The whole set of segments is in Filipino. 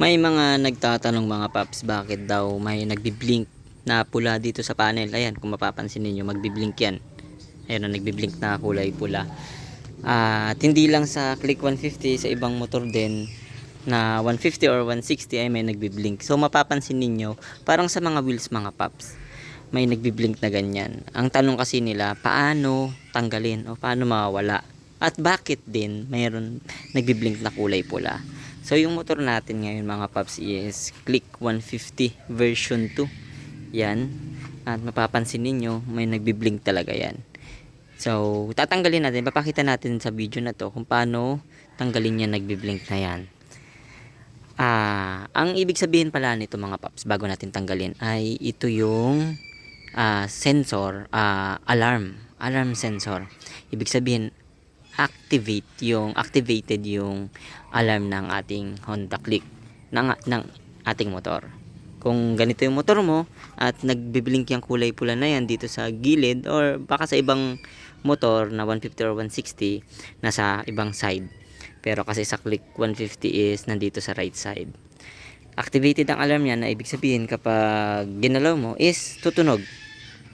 May mga nagtatanong mga paps bakit daw may nagbiblink na pula dito sa panel. Ayan, kung mapapansin ninyo, magbiblink yan. Ayan, ang nagbiblink na kulay pula. At hindi lang sa Click 150, sa ibang motor din na 150 or 160 ay may nagbiblink. So mapapansin ninyo, parang sa mga wheels mga paps, may nagbiblink na ganyan. Ang tanong kasi nila, paano tanggalin o paano mawawala? At bakit din mayroon nagbiblink na kulay pula? So yung motor natin ngayon mga paps is Click 150 version 2. Yan. At mapapansin ninyo, may nagbiblink talaga yan. So, tatanggalin natin, papakita natin sa video na to kung paano tanggalin yan nagbiblink na yan. Ah, ang ibig sabihin pala nito mga paps bago natin tanggalin ay ito yung ah, sensor, ah, alarm, alarm sensor. Ibig sabihin activate yung activated yung alarm ng ating Honda Click ng ng ating motor. Kung ganito yung motor mo at nagbiblink yung kulay pula na yan dito sa gilid or baka sa ibang motor na 150 or 160 nasa ibang side. Pero kasi sa Click 150 is nandito sa right side. Activated ang alarm yan na ibig sabihin kapag ginalaw mo is tutunog.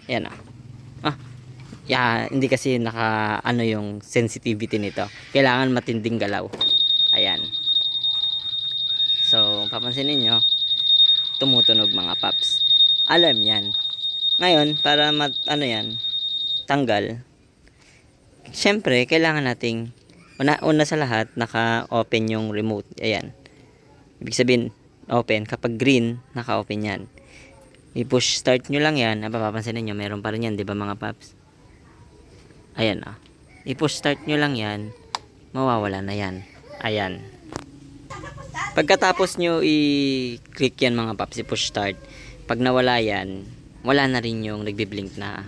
Yan ah. Ah, ya, hindi kasi naka ano yung sensitivity nito. Kailangan matinding galaw. Ayan. So, papansin niyo tumutunog mga paps. Alarm yan. Ngayon, para mat, ano yan, tanggal, syempre, kailangan nating, una, una sa lahat, naka-open yung remote. Ayan. Ibig sabihin, open. Kapag green, naka-open yan. I-push start nyo lang yan. Napapapansin ninyo, meron pa rin yan, di ba mga paps? Ayan ah. I-push start nyo lang yan, mawawala na yan. Ayan. Pagkatapos nyo i-click yan mga paps, i-push start, pag nawala yan, wala na rin yung nagbiblink na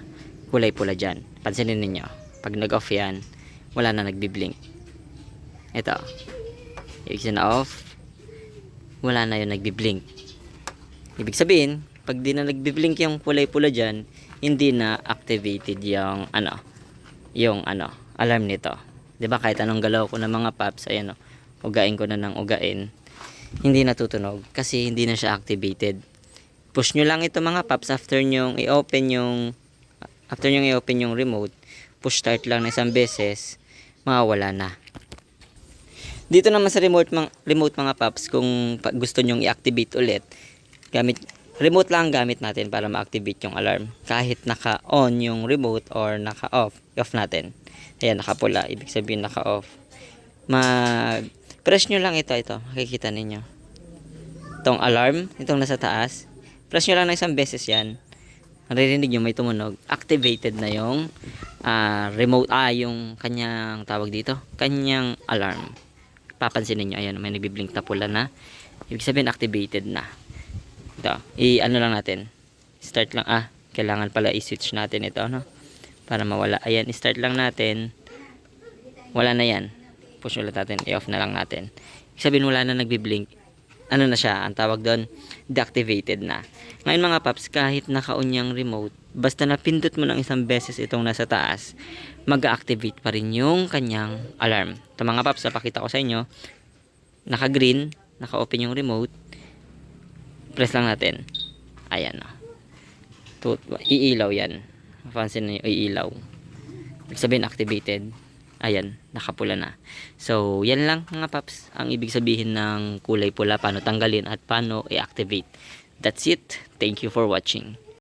kulay pula dyan. Pansinin ninyo, pag nag-off yan, wala na nagbiblink. Ito. Ibig sabihin off, wala na yung nagbiblink. Ibig sabihin, pag di na nagbiblink yung kulay pula dyan, hindi na activated yung ano, yung ano, alarm nito. 'Di ba kahit anong galaw ko ng mga paps, ayan o, ugain ko na ng ugain, hindi natutunog kasi hindi na siya activated. Push nyo lang ito mga paps after nyo i-open yung after nyo i-open yung remote, push start lang na isang beses, mawawala na. Dito naman sa remote, mga, remote mga paps, kung gusto nyong i-activate ulit, gamit remote lang ang gamit natin para ma-activate yung alarm. Kahit naka-on yung remote or naka-off, off natin. Ayan, nakapula. Ibig sabihin naka-off. Mag press nyo lang ito, ito. Makikita ninyo. Itong alarm, itong nasa taas. Press nyo lang ng isang beses yan. Naririnig nyo may tumunog. Activated na yung ah, remote, ah, yung kanyang tawag dito. Kanyang alarm. Papansin niyo ayan, may nagbiblink na pula na. Ibig sabihin, activated na. Ito, i-ano lang natin. Start lang, ah, kailangan pala i-switch natin ito, no? Para mawala. Ayan, i-start lang natin. Wala na yan. Push ulit natin, i-off na lang natin. Sabihin, wala na nagbiblink. Ano na siya, ang tawag doon, deactivated na. Ngayon mga paps, kahit naka-on yung remote, basta napindot mo ng isang beses itong nasa taas, mag-activate pa rin yung kanyang alarm. Ito mga paps, napakita ko sa inyo, naka-green, naka-open yung remote, press lang natin. Ayan na. Tut iilaw yan. Mapansin niyo iilaw. Ibig sabihin activated. Ayan, nakapula na. So, yan lang mga paps. Ang ibig sabihin ng kulay pula, paano tanggalin at paano i-activate. That's it. Thank you for watching.